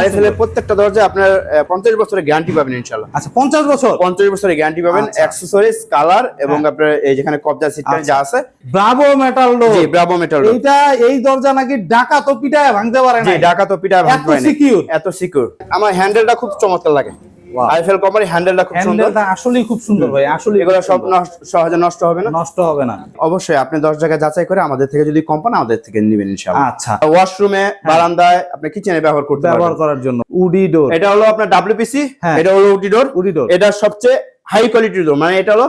RFL এর প্রত্যেকটা দরজা আপনার পঞ্চাশ বছরের গ্যারান্টি পাবেন ইনশাল্লাহ আচ্ছা পঞ্চাশ বছর? পঞ্চাশ বছরের গ্যারান্টি পাবেন আচ্ছা। অ্যাক্সেসরিজ কালার এবং আপনার এই যেখানে কবজা সিস্টেম যা আছে। ব্রাভো মেটাল জি ব্রাভো মেটাল এইটা এই দরজা নাকি ঢাকা তো পিটায় ভাঙতে পারে জি ঢাকা তো পিটায় ভাঙতে পারে না। secure? এত সিকিউর আমার হ্যান্ডেলটা খুব চমৎকার লাগে. আইফেল কোম্পানি হ্যান্ডেলটা খুব সুন্দর। আসলেই খুব সুন্দর ভাই আসলে এগুলো সব সহজে নষ্ট হবে না? নষ্ট হবে না। অবশ্যই আপনি দশ জায়গায় যাচাই করে আমাদের থেকে যদি কম পান আমাদের থেকে নেবেন ইনশাআল্লাহ। আচ্ছা। ওয়াশরুমে বারান্দায় আপনি কিচেনে ব্যবহার করতে ব্যবহার করার জন্য। উডি ডোর এটা হলো আপনার ডাব্লিউপিসি হ্যাঁ। এটা হলো ওটি ডোর উডি ডোর এটা সবচেয়ে হাই কোয়ালিটির ডোর মানে এটা হলো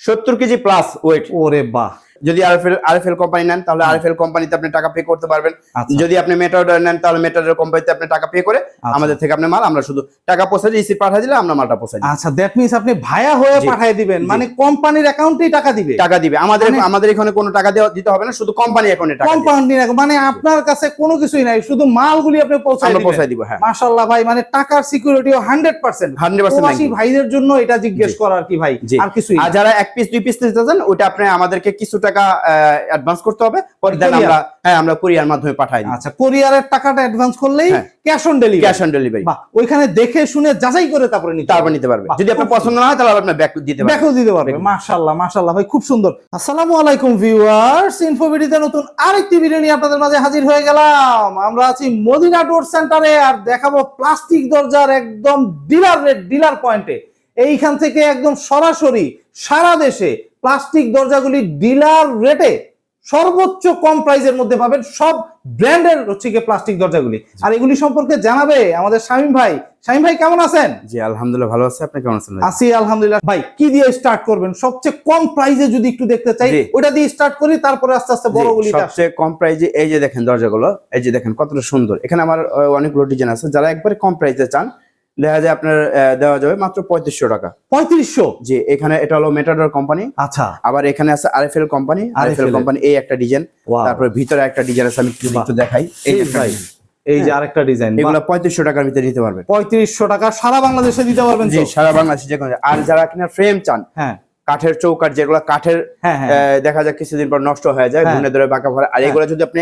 সত্তর কেজি প্লাস ওয়েট ওরে বাহ। যদি আরএফএল আরএফএল কোম্পানি নেন তাহলে আরএফএল কোম্পানিতে আপনি টাকা পে করতে পারবেন। আচ্ছা। যদি আপনি মেটাডর নেন তাহলে মেটাডর কোম্পানিতে আপনি টাকা পে করে আমাদের থেকে আপনি মাল আমরা শুধু টাকা পৌঁছে দিয়ে রিসিপ্ট পাঠিয়ে দিলে আমরা মালটা পৌঁছে দিই। আচ্ছা দ্যাট মিন্স আপনি ভায়া হয়ে পাঠিয়ে দিবেন। মানে কোম্পানির অ্যাকাউন্টেই টাকা দিবে। টাকা দিবে। আমাদের মানে- আমাদের এখানে কোনো টাকা দিতে হবে না শুধু কোম্পানি অ্যাকাউন্টে টাকা দিবে। কোম্পানির মানে আপনার কাছে কোনো কিছুই নাই শুধু মালগুলি আপনি আমরা দিবেন। পৌঁছায় দিব হ্যাঁ। মাশাআল্লাহ ভাই মানে টাকার সিকিউরিটিও 100% 100% প্রবাসী ভাইদের জন্য এটা জিজ্ঞেস। করার কি ভাই? আর কিছুই আর যারা এক পিস দুই পিস নিতে চান ওটা আপনি আমাদেরকে কিছু টাকা অ্যাডভান্স করতে হবে। পরে আমরা হ্যাঁ আমরা কুরিয়ার মাধ্যমে পাঠাই আচ্ছা কোরিয়ারের টাকাটা অ্যাডভান্স করলেই। Cash on delivery cash on delivery ওইখানে দেখে শুনে যাচাই করে তারপরে নিতে তারপর নিতে পারবে যদি আপনার পছন্দ না হয় তাহলে আপনার ব্যাক দিতে পারবে ব্যাকও দিতে পারবে মাশাআল্লাহ মাশাআল্লাহ ভাই খুব সুন্দর। আসসালামু আলাইকুম ভিউয়ার্স ইনফোভিডিতে নতুন আরেকটি ভিডিও নিয়ে আপনাদের মাঝে হাজির হয়ে গেলাম। আমরা আছি মদিনা ডোর সেন্টারে আর দেখাবো প্লাস্টিক দরজার একদম ডিলার রেট ডিলার পয়েন্টে এইখান থেকে একদম সরাসরি সারা দেশে প্লাস্টিক দরজাগুলি ডিলার রেটে সর্বোচ্চ কম প্রাইসের মধ্যে পাবেন সব ব্র্যান্ডের হচ্ছে গিয়ে প্লাস্টিক দরজাগুলি। আর এগুলি সম্পর্কে জানাবে আমাদের শামীম ভাই। শামীম ভাই কেমন আছেন? জি আলহামদুলিল্লাহ ভালো আছে। আপনি কেমন আছেন? আছি আলহামদুলিল্লাহ। ভাই কি দিয়ে স্টার্ট করবেন? সবচেয়ে কম প্রাইসে যদি একটু দেখতে চাই ওটা দিয়ে স্টার্ট করি তারপরে আস্তে আস্তে বড় জি, গুলিটা সবচেয়ে কম প্রাইজে এই যে দেখেন দরজাগুলো এই যে দেখেন কতটা সুন্দর। এখানে আমার অনেকগুলো ডিজাইন আছে। যারা একবারে কম প্রাইসে চান দেখা যায় আপনার দেওয়া যাবে মাত্র পঁয়ত্রিশশো টাকা। পঁয়ত্রিশশো? জি এখানে এটা হলো মেটাডোর কোম্পানি আচ্ছা। আবার এখানে আছে আর আরএফএল কোম্পানি আরএফএল কোম্পানি এই একটা ডিজাইন. তারপরে ভিতরে একটা ডিজাইন আছে আমি একটু দেখাই। এই এই ভাই। এই যে আরেকটা ডিজাইন এগুলো পঁয়ত্রিশশো টাকার ভিতরে দিতে পারবেন পঁয়ত্রিশশো টাকা সারা বাংলাদেশে দিতে পারবেন জি সারা বাংলাদেশে যে কোনো আর যারা কিনা ফ্রেম চান হ্যাঁ। কাঠের চৌকাঠ যেগুলো কাঠের হ্যাঁ হ্যাঁ। দেখা যায় কিছুদিন পর নষ্ট হয়ে যায় হ্যাঁ। ঘুরে ধরে বাঁকা ভরা। আর হ্যাঁ। এগুলো যদি আপনি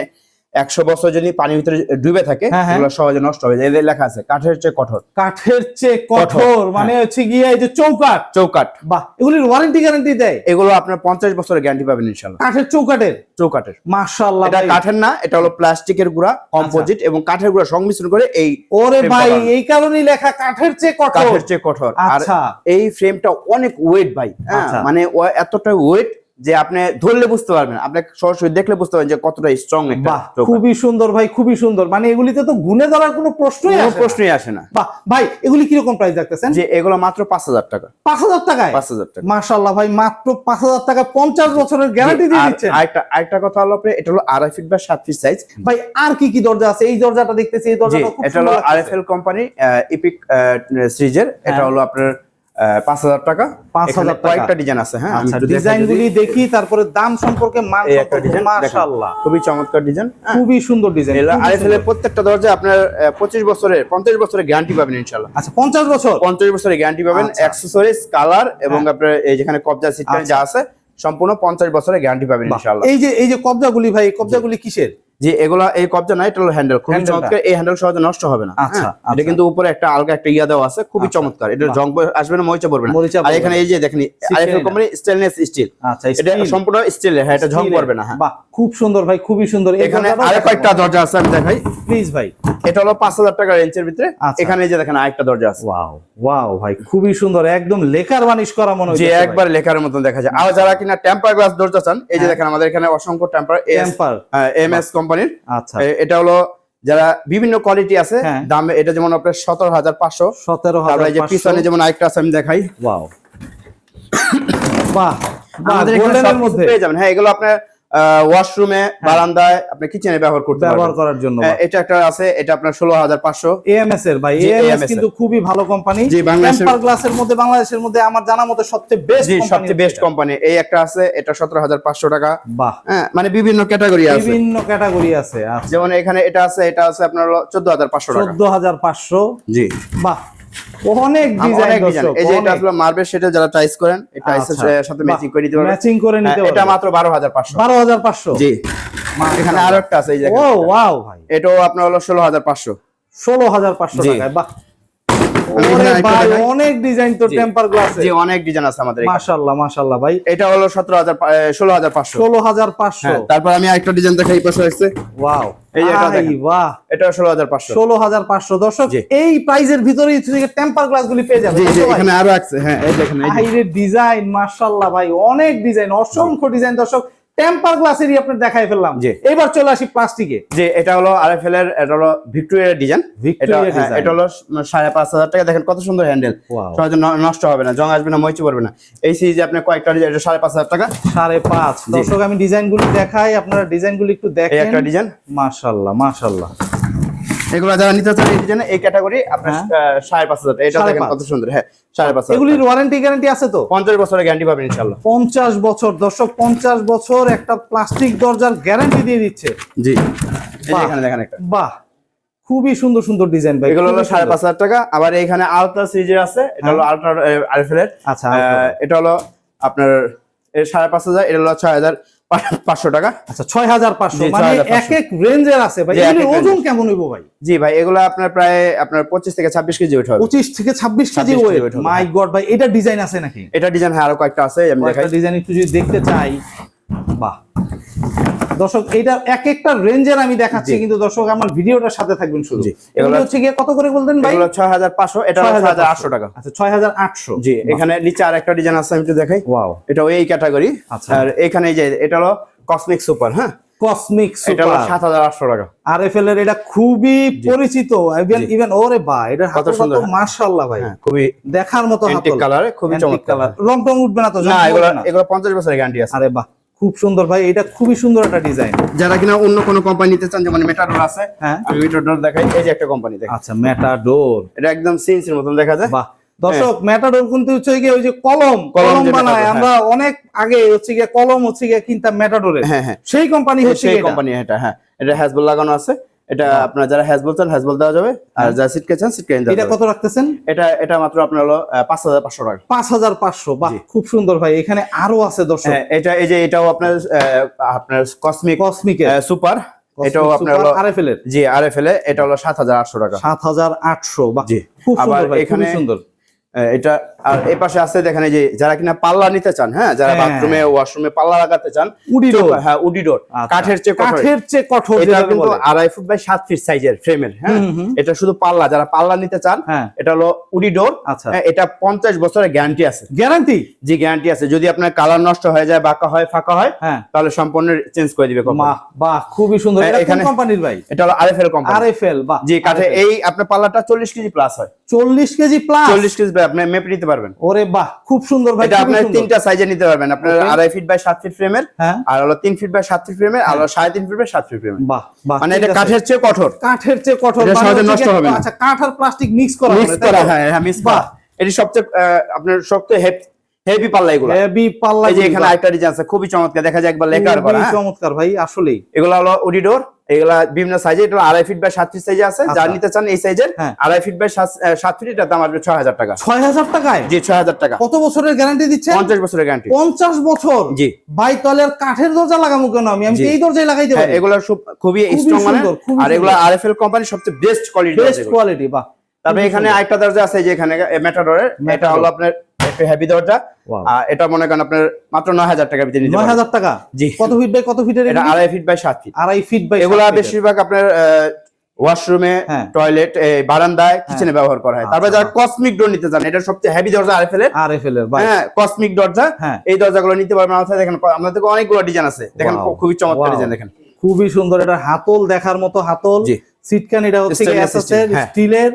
একশো বছর যদি পানির ভিতরে ডুবে থাকে হ্যাঁ, হ্যাঁ। এগুলো সহজে নষ্ট হয়ে যায়। এদের লেখা আছে কাঠের চেয়ে কঠোর। কাঠের চেয়ে কঠোর, কঠোর মানে হচ্ছে গিয়ে এই যে চৌকাঠ। চৌকাঠ। বাহ এগুলির ওয়ারেন্টি গ্যারান্টি দেয়? এগুলো আপনার পঞ্চাশ বছরের গ্যারান্টি পাবেন ইনশাল্লাহ কাঠের চৌকাঠের? চৌকাঠের। মাশাআল্লাহ এটা কাঠের না এটা হলো প্লাস্টিকের গুঁড়া কম্পোজিট এবং কাঠের গুঁড়া সংমিশ্রণ করে এই ওরে ভাই এই কারণেই লেখা কাঠের চেয়ে কঠোর। কাঠের চেয়ে কঠোর। আর আচ্ছা। এই ফ্রেমটা অনেক ওয়েট ভাই হ্যাঁ। আচ্ছা। মানে এতটা ওয়েট যে আপনি ধরলে বুঝতে পারবেন আপনি সরাসরি দেখলে বুঝতে পারবেন যে কতটা স্ট্রং একটা বাহ খুবই সুন্দর ভাই খুবই সুন্দর। মানে এগুলিতে তো গুনে ধরার কোনো প্রশ্নই আসে প্রশ্নই আসে না। বাহ ভাই এগুলি কীরকম প্রাইস রাখতেছেন যে এগুলো মাত্র পাঁচ হাজার টাকা। পাঁচ হাজার টাকায়? পাঁচ হাজার টাকা। মাশাল্লাহ ভাই মাত্র পাঁচ হাজার টাকা পঞ্চাশ বছরের গ্যারান্টি দিয়ে আর দিচ্ছেন। আরেকটা আরেকটা কথা হলো আপনি এটা হলো আড়াই ফিট বা সাত ফিট সাইজ ভাই আর কি কি দরজা আছে? এই দরজাটা দেখতেছি এই দরজাটা খুব এটা হলো। আরএফএল কোম্পানি ইপিক সিরিজের এটা হ্যাঁ। হলো আপনার পাঁচ হাজার টাকা। 5,000 এখানে টাকা। কয়েকটা ডিজাইন আছে হ্যাঁ? আমি আচ্ছা ডিজাইন গুলি দেখি তারপরে দাম সম্পর্কে মান একটা ডিজাইন মাশাআল্লাহ। খুবই চমৎকার ডিজাইন খুবই সুন্দর ডিজাইন আরএফএল এর প্রত্যেকটা দরজা আপনার পঁচিশ বছরের পঞ্চাশ বছরের গ্যারান্টি পাবেন ইনশাল্লাহ আচ্ছা পঞ্চাশ বছর? পঞ্চাশ বছরের গ্যারান্টি পাবেন আচ্ছা। অ্যাক্সেসরিজ কালার এবং হ্যাঁ। আপনার এই যেখানে কবজা সিট আচ্ছা। যা আছে সম্পূর্ণ পঞ্চাশ বছরের গ্যারান্টি পাবেন বাহ, ইনশাল্লাহ এই যে এই যে কবজাগুলি ভাই কবজাগুলি কিসের? যে এগুলা এই কবজা নাই এটা হলো হ্যান্ডেল খুবই চমৎকার। এই হ্যান্ডেল সহজে নষ্ট হবে না। আচ্ছা, হ্যাঁ? আচ্ছা। এটা কিন্তু উপরে একটা আলগা একটা ইয়া দেওয়া আছে খুবই আচ্ছা, চমৎকার। এটা জং আসবে না মরিচা পড়বে না। আর এখানে এই যে দেখেন আইএফএল। কোম্পানি স্টেনলেস স্টিল আচ্ছা এটা সম্পূর্ণ স্টিল হ্যাঁ এটা Steel-এর। পড়বে না হ্যাঁ। বাহ খুব সুন্দর ভাই খুবই সুন্দর। এখানে আরও কয়েকটা দরজা আছে আমি দেখাই। প্লিজ ভাই। এটা হলো পাঁচ হাজার টাকা রেঞ্জের ভিতরে। আচ্ছা। এখানে এই যে দেখেন আরেকটা দরজা আছে। ওয়াও ওয়াও ভাই খুবই সুন্দর একদম লেখার বানিশ করা মনে যে হচ্ছে একবার লেখার মতন দেখা যায়। আর যারা কিনা টেম্পার গ্লাস দরজা চান এই যে হ্যাঁ। দেখেন আমাদের এখানে অসংখ্য টেম্পার টেম্পার এম এস কোম্পানির। আচ্ছা। এটা হলো যারা বিভিন্ন কোয়ালিটি আছে হ্যাঁ। দাম এটা যেমন আপনার সতেরো হাজার পাঁচশো। সতেরো হাজার যে পিছনে যেমন আরেকটা আছে আমি দেখাই। ওয়াও। বাহ বাহ আমাদের এখানে পেয়ে যাবেন। হ্যাঁ এগুলো আপনার ওয়াশরুমে বারান্দায় আপনি কিচেনে ব্যবহার করতে ব্যবহার করার জন্য হ্যাঁ, এটা একটা আছে এটা আপনার ষোলো হাজার পাঁচশো। এএমএস এর ভাই এএমএস কিন্তু খুবই ভালো কোম্পানি বাংলাদেশের- গ্লাসের মধ্যে বাংলাদেশের মধ্যে আমার জানা মতে সবচেয়ে বেস্ট সবচেয়ে বেস্ট কোম্পানি এই একটা আছে এটা সতেরো হাজার পাঁচশো টাকা। বাহ। হ্যাঁ মানে বিভিন্ন ক্যাটাগরি আছে। বিভিন্ন ক্যাটাগরি আছে আচ্ছা। যেমন এখানে এটা আছে এটা আছে আপনার চোদ্দ হাজার পাঁচশো টাকা। চোদ্দ হাজার পাঁচশো। জি। বাহ। অনেক ডিজাইন অনেক ডিজাইন এই যে এটা আসলে মার্বেল সেটা যারা টাইস করেন এই টাইসের আচ্ছা। সাথে ম্যাচিং করে দিতে পারবেন। ম্যাচিং করে নিতে হ্যাঁ, এটা মাত্র বারো হাজার পাঁচশো। বারো হাজার পাঁচশো? জি। এখানে আরও একটা আছে এই ও ওয়াও ভাই। এটাও আপনার হলো ষোলো হাজার পাঁচশো। ষোলো হাজার পাঁচশো জি। টাকায় বাহ আমি ওরে এখানে আরেকটা ভাই দেখাই। অনেক ডিজাইন তো টেম্পার গ্লাসে জি অনেক ডিজাইন আছে আমাদের এখানে। মাশাল্লাহ মাশাল্লাহ ভাই। এটা হলো সতেরো হাজার ষোলো হাজার পাঁচশো। ষোলো হাজার পাঁচশো। হ্যাঁ তারপর আমি আরেকটা ডিজাইন দেখাই পাশে ওয়াও। এই এটা দেখেন। বাহ। এটা দর্শক প্রাইজের ভিতরেই টেম্পার গ্লাস গুলি পেয়ে জি এখানে আরও আছে। হ্যাঁ এই দেখেন এই যে। ডিজাইন ভাই অনেক ডিজাইন অসংখ্য ডিজাইন দর্শক। টেম্পার গ্লাসেরই আপনার দেখাই ফেললাম। যে এবার চলে আসি প্লাস্টিকে যে এটা হলো আরএফএল এর এটা হলো ভিক্টোরিয়া ডিজাইন। এটা ভিক্টোরিয়া হ্যাঁ, ডিজাইন। এটা হলো সাড়ে পাঁচ হাজার টাকা। দেখেন কত সুন্দর হ্যান্ডেল. সহজে নষ্ট হবে না জং আসবে না মইচু পড়বে না। এই সিরিজে আপনি কয়েকটা ডিজাইন এটা সাড়ে পাঁচ হাজার টাকা। সাড়ে পাঁচ। দর্শক আমি ডিজাইন গুলি দেখাই আপনারা ডিজাইন গুলি একটু দেখেন একটা ডিজাইন মাশাল্লাহ মাশাল্লাহ। এগুলো যারা নিতে চান এই ডিজাইন এই ক্যাটাগরি আপনার হ্যাঁ। সাড়ে পাঁচ হাজার। এটা দেখেন কত সুন্দর হ্যাঁ সাড়ে পাঁচ এগুলির ওয়ারেন্টি গ্যারান্টি আছে তো? পঞ্চাশ বছরের গ্যারান্টি পাবেন ইনশাল্লাহ পঞ্চাশ বছর দর্শক পঞ্চাশ বছর একটা প্লাস্টিক দরজার গ্যারান্টি দিয়ে দিচ্ছে। জি। এখানে দেখেন একটা। বাহ। খুবই সুন্দর সুন্দর ডিজাইন ভাই এগুলো হলো সাড়ে। পাঁচ হাজার টাকা। আবার এখানে আলট্রা সিরিজের আছে এটা হলো আলট্রা আরএফএল আচ্ছা এটা হলো আপনার সাড়ে পাঁচ হাজার এটা হলো ছয় হাজার। পাঁচশো টাকা। আচ্ছা ছয় হাজার পাঁচশো মানে এক এক রেঞ্জের আছে ভাই। ওজন কেমন হইব ভাই? জি ভাই এগুলো আপনার প্রায় আপনার পঁচিশ থেকে ছাব্বিশ কেজি ওয়েট হবে। পঁচিশ থেকে ছাব্বিশ KG 26 KG weight my god ভাই এটা ডিজাইন আছে নাকি? এটা ডিজাইন হ্যাঁ আরও কয়েকটা আছে আমি ডিজাইন একটু যদি দেখতে চাই। বাহ। দর্শক এটা এক একটা রেঞ্জের আমি দেখাচ্ছি কিন্তু দর্শক আমার ভিডিওটার সাথে থাকবেন শুধু। এগুলো হচ্ছে গিয়ে কত করে বলতেন ভাই? এগুলো ছয় হাজার পাঁচশো এটা ছয় হাজার আটশো টাকা। আচ্ছা ছয় হাজার আটশো। জি এখানে নিচে আর একটা ডিজাইন আছে আমি একটু দেখাই। ওয়াও। এটা এই ক্যাটাগরি। আর এখানে এই যে এটা হলো কসমিক সুপার হ্যাঁ? কসমিক এটা হলো সুপার হাজার আটশো টাকা। আরএফএল এর এটা খুবই পরিচিত ইভেন। ইভেন ওরে বা এটা কত সুন্দর। মাশাআল্লাহ ভাই। হ্যাঁ খুবই দেখার মতো হাতল। কালারে খুবই চমৎকার। রং টং উঠবে না তো না এগুলো এগুলো পঞ্চাশ বছরের গ্যারান্টি আছে। আরে বাহ। খুব সুন্দর ভাই এটা খুবই সুন্দর একটা ডিজাইন যারা কিনা অন্য কোনো কোম্পানি নিতে চান যেমন মেটাডোর আছে হ্যাঁ। আমি মেটাডোর দেখাই এই যে একটা কোম্পানি দেখেন। আচ্ছা মেটাডোর এটা একদম সিনসির মতন দেখা যায়। বাহ। দর্শক মেটাডোর কিন্তু হচ্ছে গিয়ে ওই যে কলম কলম বানায়। আমরা অনেক আগে হচ্ছে গিয়ে কলম হচ্ছে গিয়ে কিনতাম মেটাডোরের হ্যাঁ হ্যাঁ। সেই কোম্পানি হচ্ছে সেই কোম্পানি এটা। হ্যাঁ এটা হ্যাজবল লাগানো আছে। এটা আপনার যারা হ্যাজবল চান হ্যাজবল দেওয়া যাবে। আর যারা সিটকে চান সিটকে এটা কত রাখতেছেন? এটা এটা মাত্র আপনার হলো পাঁচ হাজার পাঁচশো টাকা। পাঁচ হাজার পাঁচশো বাহ খুব সুন্দর ভাই। এখানে আরও আছে দর্শক। হ্যাঁ এটা এই যে এটাও আপনার আপনার কসমিক কসমিক সুপার এটাও আপনার হলো আরএফএল এর। জি আর এফ এল এটা হলো সাত হাজার আটশো টাকা। সাত হাজার আটশো বাহ খুব সুন্দর ভাই এখানে- সুন্দর। এটা আর এই পাশে আছে দেখেন এই যে যারা কিনা পাল্লা নিতে চান হ্যাঁ যারা হ্যাঁ। বাথরুমে ওয়াশরুমে পাল্লা লাগাতে চান উডি চোখ- ডোর। হ্যাঁ উডি ডোর আচ্ছা। কাঠের চেয়ে কঠোর। চেয়ে কঠোর এটা কিন্তু আড়াই ফুট বাই সাত ফিট সাইজের ফ্রেমের হ্যাঁ। এটা শুধু পাল্লা যারা পাল্লা নিতে চান হ্যাঁ। এটা হলো উডি ডোর আচ্ছা। হ্যাঁ, এটা পঞ্চাশ বছরের গ্যারান্টি আছে। গ্যারান্টি জি গ্যারান্টি আছে। যদি আপনার কালার নষ্ট হয়ে যায় বাঁকা হয় ফাঁকা হয় হ্যাঁ। তাহলে সম্পূর্ণ চেঞ্জ করে দিবে কোম্পানি বাহ খুবই সুন্দর। হ্যাঁ, এটা এখানে- কোম্পানির ভাই? এটা হলো আরএফএল কোম্পানি আরএফএল বাহ। জি কাঠে এই আপনার পাল্লাটা চল্লিশ কেজি প্লাস হয়। চল্লিশ কেজি প্লাস চল্লিশ কেজি আপনি মেপে নিতে পারবেন। ওরে বাহ খুব সুন্দর ভাই এটা আপনি তিনটা সাইজে নিতে পারবেন। আপনার আড়াই ফিট বাই সাত ফিট ফ্রেমের হ্যাঁ। আর হলো তিন ফিট বাই সাত ফিট ফ্রেমের আর হলো সাড়ে তিন ফিট বাই সাত ফিট ফ্রেমের বাহ মানে এটা কাঠের চেয়ে কঠোর। কাঠের চেয়ে কঠোর এটা সহজে নষ্ট হবে না। আচ্ছা কাঠ আর প্লাস্টিক মিক্স করা মিক্স করা হ্যাঁ হ্যাঁ মিক্স করা। বাহ। এটি সবচেয়ে আপনার শক্ত হেভি পাল্লা এগুলো। হেভি পাল্লা এই যে এখানে আরেকটা ডিজাইন আছে খুবই চমৎকার। দেখা যায় একবার লেখার পর হ্যাঁ। চমৎকার ভাই আসলেই। এগুলো হলো উডিডোর এগুলা বিভিন্ন সাইজে এটা আড়াই ফিট বাই সাত ফিট সাইজে আছে। আচ্ছা। যার নিতে চান এই সাইজের হ্যাঁ। আড়াই ফিট বাই সাত ফিট এটার দাম আসবে ছয় হাজার টাকা। ছয় হাজার টাকায়? জি ছয় হাজার টাকা। কত বছরের গ্যারান্টি দিচ্ছে পঞ্চাশ বছরের গ্যারান্টি পঞ্চাশ বছর? জি। ভাই তাহলে আর কাঠের দরজা লাগাবো কেন আমি? আমি এই দরজায় হ্যাঁ পারি এগুলো সব খুবই স্ট্রং মানে। আর এগুলো সুন্দর। আরএফএল কোম্পানির সবচেয়ে বেস্ট কোয়ালিটি বেস্ট কোয়ালিটি বাহ। তারপরে এখানে। আরেকটা দরজা আছে যে এখানে মেটাডোরের এটা হলো আপনার একটু দরজা। এটা মনে করেন আপনার মাত্র নয় হাজার টাকার ভিতরে নয় হাজার টাকা? জি। কত ফিট বাই কত ফিটের এটা আড়াই ফিট বাই সাত ফিট আড়াই ফিট বাই এগুলা বেশিরভাগ আপনার ওয়াশরুমে হ্যাঁ। টয়লেট বারান্দায় কিচেনে ব্যবহার করা হয়। তারপরে আচ্ছা। যারা কসমিক ডোর নিতে চান এটা সবচেয়ে হেভি দরজা আরএফএল এর আর এফ এল হ্যাঁ কসমিক দরজা। হ্যাঁ। এই দরজাগুলো নিতে পারবেন আমাদের দেখেন আমাদের অনেকগুলো ডিজাইন আছে। দেখেন খুবই চমৎকার ডিজাইন দেখেন। খুবই সুন্দর। এটা হাতল দেখার মতো হাতল। সিটকান এটা হচ্ছে এসএসএর হ্যাঁ। স্টিলের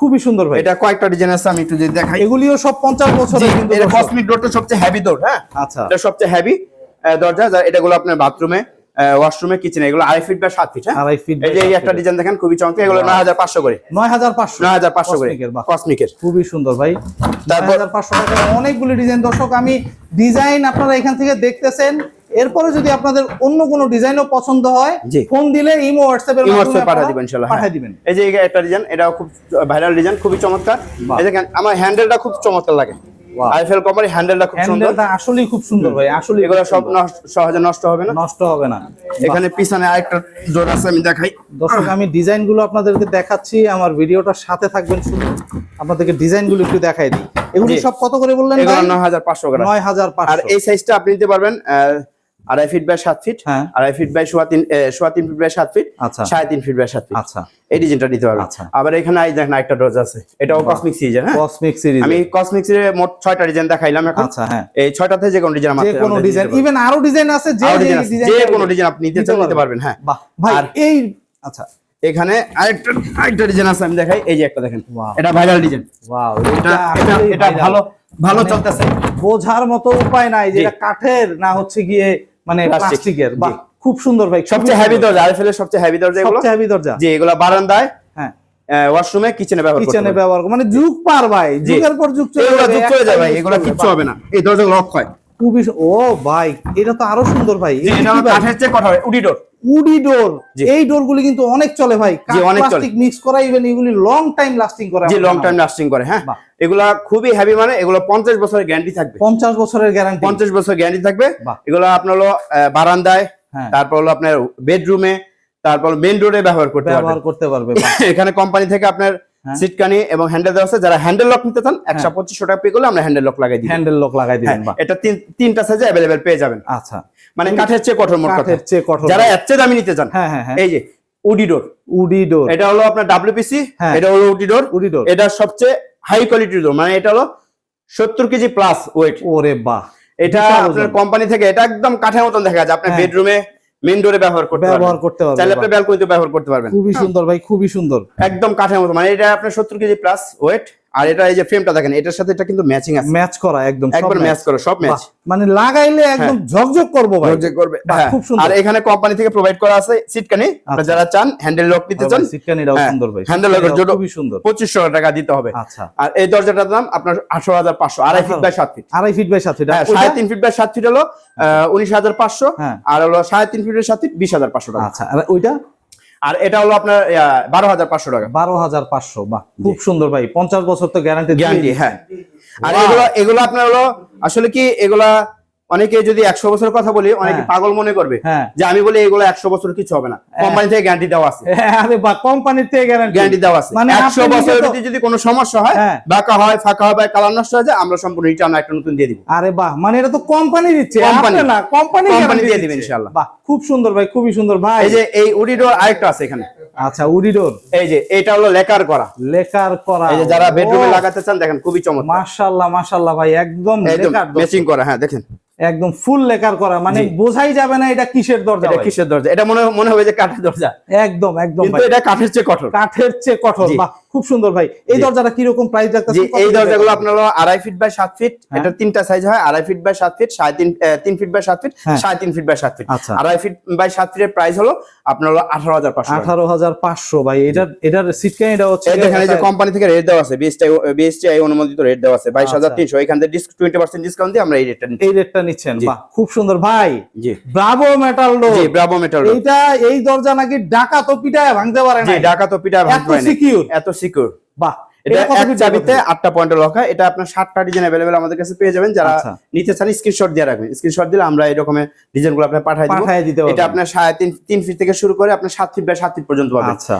খুবই সুন্দর ভাই। এটা কয়েকটা ডিজাইন আছে আমি একটু যদি দেখাই। এগুলিও সব পঞ্চাশ বছরের কিন্তু এটা। কসমিক ডোরটা সবচেয়ে হেভি ডোর হ্যাঁ? আচ্ছা। এটা সবচেয়ে হেভি দরজা যা এটাগুলো আপনার বাথরুমে ওয়াশরুমে কিচেনে এগুলো আড়াই ফিট বা সাত ফিট হ্যাঁ? আড়াই ফিট এই যে এই একটা ডিজাইন দেখেন খুবই চমৎকার এগুলো নয় হাজার পাঁচশো করে। নয় হাজার পাঁচশো। নয় হাজার পাঁচশো করে কসমিকের খুবই সুন্দর ভাই। তারপর পাঁচশো টাকা অনেকগুলি ডিজাইন দর্শক আমি ডিজাইন আপনারা এখান থেকে দেখতেছেন। এরপরে যদি আপনাদের অন্য কোনো ডিজাইনও পছন্দ হয়। ফোন দিলে ইমো হোয়াটসঅ্যাপের ইমো মাধ্যমে পাঠিয়ে দিবেন ইনশাআল্লাহ, হ্যাঁ। পাঠিয়ে দিবেন। এই যে একটা ডিজাইন এটাও খুব ভাইরাল ডিজাইন খুবই চমৎকার। এই দেখেন আমার হ্যান্ডেলটা খুব চমৎকার লাগে. আইফেল কোম্পানি হ্যান্ডেলটা খুব সুন্দর। হ্যান্ডেলটা আসলেই খুব সুন্দর ভাই আসলে এগুলো সব সহজে নষ্ট হবে না? নষ্ট হবে না। এখানে পিছনে আরেকটা জোর আছে আমি দেখাই। দর্শক আমি ডিজাইনগুলো আপনাদেরকে দেখাচ্ছি আমার ভিডিওটার সাথে থাকবেন শুধু। আপনাদেরকে ডিজাইনগুলো একটু দেখাই দিই। এগুলি। সব কত করে বললেন পাঁচশো গ্রাম। নয় হাজার আর পাঁচশো এই সাইজটা আপনি নিতে পারবেন আড়াই ফিট বাই সাত ফিট হ্যাঁ। আড়াই ফিট বাই সোয়া তিন সোয়া তিন ফিট বাই সাত ফিট আচ্ছা। সাড়ে তিন ফিট বাই সাত ফিট আচ্ছা। এই ডিজাইনটা নিতে পারবেন। আচ্ছা। আবার এখানে এই দেখেন একটা ডোজ আছে। এটাও কসমিক সিরিজের হ্যাঁ? কসমিক সিরিজ আমি কসমিক সিরিজের মোট ছয়টা ডিজাইন দেখাইলাম এখন। আচ্ছা হ্যাঁ। এই ছয়টাতে যে কোনো ডিজাইন যে কোনো ডিজাইন ইভেন আরও ডিজাইন আছে যে যে কোনো ডিজাইন আপনি নিতে চান নিতে পারবেন। হ্যাঁ। ভাই এই আচ্ছা। এখানে আরেকটা আরেকটা ডিজাইন আছে আমি দেখাই। এই যে একটা দেখেন। এটা ভাইরাল ডিজাইন ওয়াও এটা এটা এটা ভালো ভালো মানে চলতেছে। বোঝার মতো উপায় নাই যে এটা কাঠের না হচ্ছে গিয়ে মানে প্লাস্টিকের বাহ খুব সুন্দর ভাই সবচেয়ে হেভি দরজা দরজা আইফেলের সবচেয়ে হেভি দরজা এগুলো? সবচেয়ে হেভি দরজা যে। এগুলো বারান্দায় হ্যাঁ। ওয়াশরুমে কিচেনে ব্যবহার কিচেনে। ব্যবহার মানে যুগ পার ভাই জি। যুগের পর যুগ চলে যাবে, যুগ চলে ভাই এগুলো কিচ্ছু হবে না। এই দরজা লক হয়। খুবই ও ভাই এটা তো আরও সুন্দর ভাই। যে এটা হলো কাঠের চেয়ে কথা উডি ডোর। Woody door. এই ডোর গুলি কিন্তু অনেক চলে ভাই। অনেক প্লাস্টিক মিক্স করা ইভেন এগুলি লং টাইম লাস্টিং করে যে লং টাইম লাস্টিং করে হ্যাঁ। এগুলা খুবই হেভি মানে এগুলো পঞ্চাশ বছরের গ্যারান্টি থাকবে। পঞ্চাশ বছরের গ্যারান্টি বছর গ্যারান্টি থাকবে। এগুলো আপনার হলো বারান্দায় হ্যাঁ। তারপর হলো আপনার বেডরুমে তারপর মেন রোডে ব্যবহার করতে ব্যবহার করতে পারবে এখানে কোম্পানি থেকে আপনার। সিটকানি এবং হ্যান্ডেল দেওয়া আছে। যারা হ্যান্ডেল লক নিতে চান একশো পঁচিশশো টাকা পে করলে আমরা হ্যান্ডেল লক লাগাই দিই। হ্যান্ডেল লক লাগাই দিবেন বাহ। এটা তিনটা সাইজে অ্যাভেলেবেল পেয়ে যাবেন। আচ্ছা। মানে কাঠের চেয়ে কঠোর মোট কাঠের চেয়ে কঠোর যারা এর চেয়ে দামি নিতে চান হ্যাঁ হ্যাঁ হ্যাঁ। এই যে উডি ডোর উডি ডোর এটা হলো আপনার ডাব্লিউপিসি হ্যাঁ। এটা হলো উডি ডোর উডি ডোর এটা সবচেয়ে হাই কোয়ালিটির ডোর মানে এটা হলো সত্তর কেজি প্লাস ওয়েট ওরে বাহ। এটা আপনার কোম্পানি থেকে এটা একদম কাঠের মতন দেখা যায়। আপনার হ্যাঁ। বেডরুমে মেন ডোরে ব্যবহার করতে ব্যবহার করতে পারবেন চাইলে আপনি ব্যালকনিতে ব্যবহার করতে পারবেন। খুবই সুন্দর ভাই খুবই সুন্দর। একদম কাঠের মতো। মানে এটা আপনার সত্তর কেজি প্লাস ওয়েট আর এটা এই যে ফ্রেমটা দেখেন এটার সাথে এটা কিন্তু ম্যাচিং আছে। ম্যাচ করা একদম সব একবার ম্যাচ করে সব ম্যাচ মানে লাগাইলে একদম ঝকঝক করব ভাই। ঝকঝক করবে। হ্যাঁ। খুব সুন্দর। আর এখানে কোম্পানি থেকে প্রোভাইড করা আছে সিটকানি আপনারা আচ্ছা। যারা চান হ্যান্ডেল লক নিতে চান সিটকানিটাও হ্যাঁ, সুন্দর ভাই। locker সিটকানিটাও জোড়ো- খুবই সুন্দর। পঁচিশশো টাকা দিতে হবে। আচ্ছা। আর এই দরজাটার দাম আপনার আঠারো হাজার পাঁচশো আড়াই ফিট বাই সাত ফিট আড়াই ফিট বাই সাত ফিট হ্যাঁ ওইটা? সাড়ে তিন ফিট বাই সাত ফিট হলো উনিশ হাজার পাঁচশো। হ্যাঁ। আর হলো সাড়ে তিন ফিটের সাত ফিট বিশ হাজার পাঁচশো টাকা। আচ্ছা আর ওইটা? আর এটা হলো আপনার বারো হাজার পাঁচশো টাকা। বারো হাজার পাঁচশো বা খুব সুন্দর ভাই পঞ্চাশ বছর তো গ্যারান্টি গ্যারান্টি হ্যাঁ। আর. এগুলো এগুলো আপনার হলো আসলে কি এগুলা অনেকে যদি একশো বছরের কথা বলি অনেকে হ্যাঁ। পাগল মনে করবে হ্যাঁ। যে আমি বলি এগুলো একশো বছর কিছু হবে না। কোম্পানি থেকে গ্যারান্টি দেওয়া আছে। কোম্পানির থেকে গ্যারান্টি দেওয়া আছে। মানে একশো ভিতরে যদি কোনো সমস্যা হয় হ্যাঁ। বাঁকা হয় ফাঁকা হয় বা কালার নষ্ট হয়ে যায় আমরা সম্পূর্ণ রিটার্ন একটা নতুন দিয়ে দিব। আরে বাহ মানে এটা তো কোম্পানি দিচ্ছে। আপনি না কোম্পানি Company দিয়ে দিবে ইনশাআল্লাহ। বাহ খুব সুন্দর ভাই খুবই সুন্দর ভাই। এই যে এই উডিডোর আরেকটা আছে এখানে। আচ্ছা উডিডোর এই যে এটা হলো লেকার করা। লেকার করা। এই যে যারা বেডরুমে লাগাতে চান দেখেন খুবই চমৎকার। মাশাআল্লাহ মাশাআল্লাহ ভাই একদম লেকার ম্যাচিং করা হ্যাঁ দেখেন। একদম ফুল লেখার করা মানে বোঝাই যাবে না এটা কিসের দরজা এটা কিসের দরজা? এটা মনে মনে হবে যে কাঠের দরজা। একদম একদম কিন্তু এটা কাঠের চেয়ে কঠোর। কাঠের চেয়ে কঠোর। বাহ খুব সুন্দর ভাই। এই জি। দরজাটা কীরকম প্রাইস যে রাখতেছেন এই দরজাগুলো আপনার হলো আড়াই ফিট বাই সাত ফিট। এটা তিনটা সাইজ হয় আড়াই ফিট বাই সাত ফিট সাড়ে তিন আহ, তিন ফিট বাই সাত ফিট হ্যাঁ। সাড়ে তিন ফিট বাই সাত ফিট আচ্ছা। আড়াই ফিট বাই সাত ফিটের প্রাইস হলো আপনার হলো আঠারো হাজার পাঁচশো। টাকা। আঠারো হাজার পাঁচশো ভাই এটার এটার সিটকান এটা হচ্ছে দেখেন এই যে কোম্পানি থেকে রেট দেওয়া আছে বিএসটি বিএসটিআই অনুমোদিত রেট দেওয়া আছে বাইশ হাজার আচ্ছা। তিনশো। এখান থেকে টোয়েন্টি পার্সেন্ট ডিসকাউন্ট দিয়ে আমরা এই রেটটা নিচ্ছি। এই রেটটা নিচ্ছেন বাহ খুব সুন্দর ভাই। জি। ব্রাভো মেটাল ডোর জি ব্রাভো মেটাল এইটা এই দরজা নাকি ডাকা তো পিটায় ভাঙতে পারে জি না ঢাকা তো পিঠা এত ভাঙতে হয় না। সিকিউর এত সিকিউর বাহ এটা এক চাবিতে? আটটা লক হয়। এটা আপনার সাতটা ডিজাইন অ্যাভেলেবেল আমাদের কাছে পেয়ে যাবেন। যারা আচ্ছা। নিতে চান স্ক্রিনশট দিয়ে রাখবেন। স্ক্রিনশট দিলে আমরা এই রকমের ডিজাইনগুলো আপনার পাঠাই পাঠায় দিতে এটা আপনার সাড়ে তিন তিন ফিট থেকে শুরু করে আপনার সাত ফিট বাই সাত ফিট পর্যন্ত পাবেন। আচ্ছা।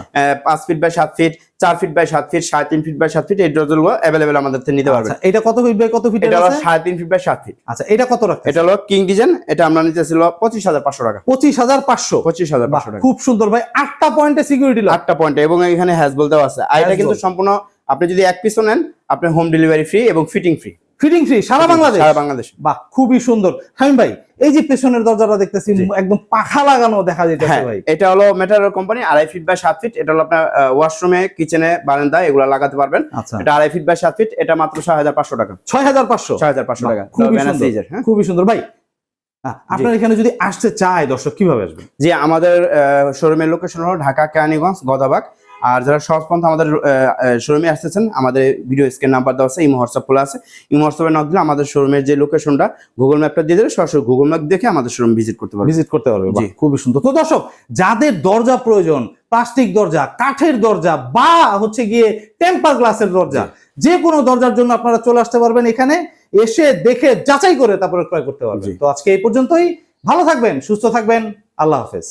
পাঁচ ফিট বাই সাত ফিট চার ফিট বাই সাত ফিট সাড়ে তিন ফিট বাই সাত ফিট এই অ্যাভেলেবেল আমাদের থেকে নিতে পারবেন। আচ্ছা এটা কত ফিট বাই কত ফিট এটা হলো সাড়ে তিন ফিট বাই সাত ফিট আচ্ছা এটা কত রাখতে এটা হলো কিং ডিজাইন এটা আমরা নিতেছিল পঁচিশ হাজার পাঁচশো টাকা। পঁচিশ হাজার পাঁচশো? পঁচিশ হাজার পাঁচশো টাকা। খুব সুন্দর ভাই। আটটা পয়েন্টে সিকিউরিটি আটটা পয়েন্ট এবং এখানে হ্যাজ বলতেও আছে। আর এটা কিন্তু সম্পূর্ণ আপনি যদি এক পিসও নেন আপনার হোম ডেলিভারি ফ্রি এবং ফিটিং ফ্রি ফিটিং ফ্রি সারা বাংলাদেশ? সারা বাংলাদেশ। বাহ খুবই সুন্দর। হামিম ভাই এই যে পেছনের দরজাটা দেখতেছি একদম পাখা লাগানো দেখা যেতেছে হ্যাঁ ভাই। এটা হলো মেটার কোম্পানি আড়াই ফিট বাই সাত ফিট এটা হলো আপনার ওয়াশরুমে কিচেনে বারান্দা এগুলো লাগাতে পারবেন। আচ্ছা। এটা আড়াই ফিট বাই সাত ফিট এটা মাত্র ছয় হাজার পাঁচশো টাকা। ছয় হাজার পাঁচশো? ছয় হাজার পাঁচশো টাকা। খুবই সুন্দর। হ্যাঁ। খুবই সুন্দর। ভাই আপনার এখানে যদি আসতে চায় দর্শক কীভাবে আসবে যে আমাদের শোরুমের লোকেশন হলো ঢাকা কেরানীগঞ্জ গদাবাগ। আর যারা সহজপন্থ আমাদের শোরুমে আসতেছেন আমাদের ভিডিও স্ক্রিন নাম্বার দেওয়া আছে ইমো হোয়াটসঅ্যাপ খোলা আছে। ইমো হোয়াটসঅ্যাপে নক দিলে আমাদের শোরুমের যে লোকেশনটা গুগল ম্যাপটা দিয়ে দিলে সরাসরি গুগল ম্যাপ দেখে আমাদের শোরুম ভিজিট করতে পারবে। ভিজিট করতে পারবে। খুবই সুন্দর। তো দর্শক যাদের দরজা প্রয়োজন প্লাস্টিক দরজা কাঠের দরজা বা হচ্ছে গিয়ে টেম্পার গ্লাসের দরজা যে কোনো দরজার জন্য আপনারা চলে আসতে পারবেন এখানে এসে দেখে যাচাই করে তারপরে ক্রয় করতে পারবেন। তো আজকে এই পর্যন্তই। ভালো থাকবেন সুস্থ থাকবেন। আল্লাহ হাফেজ।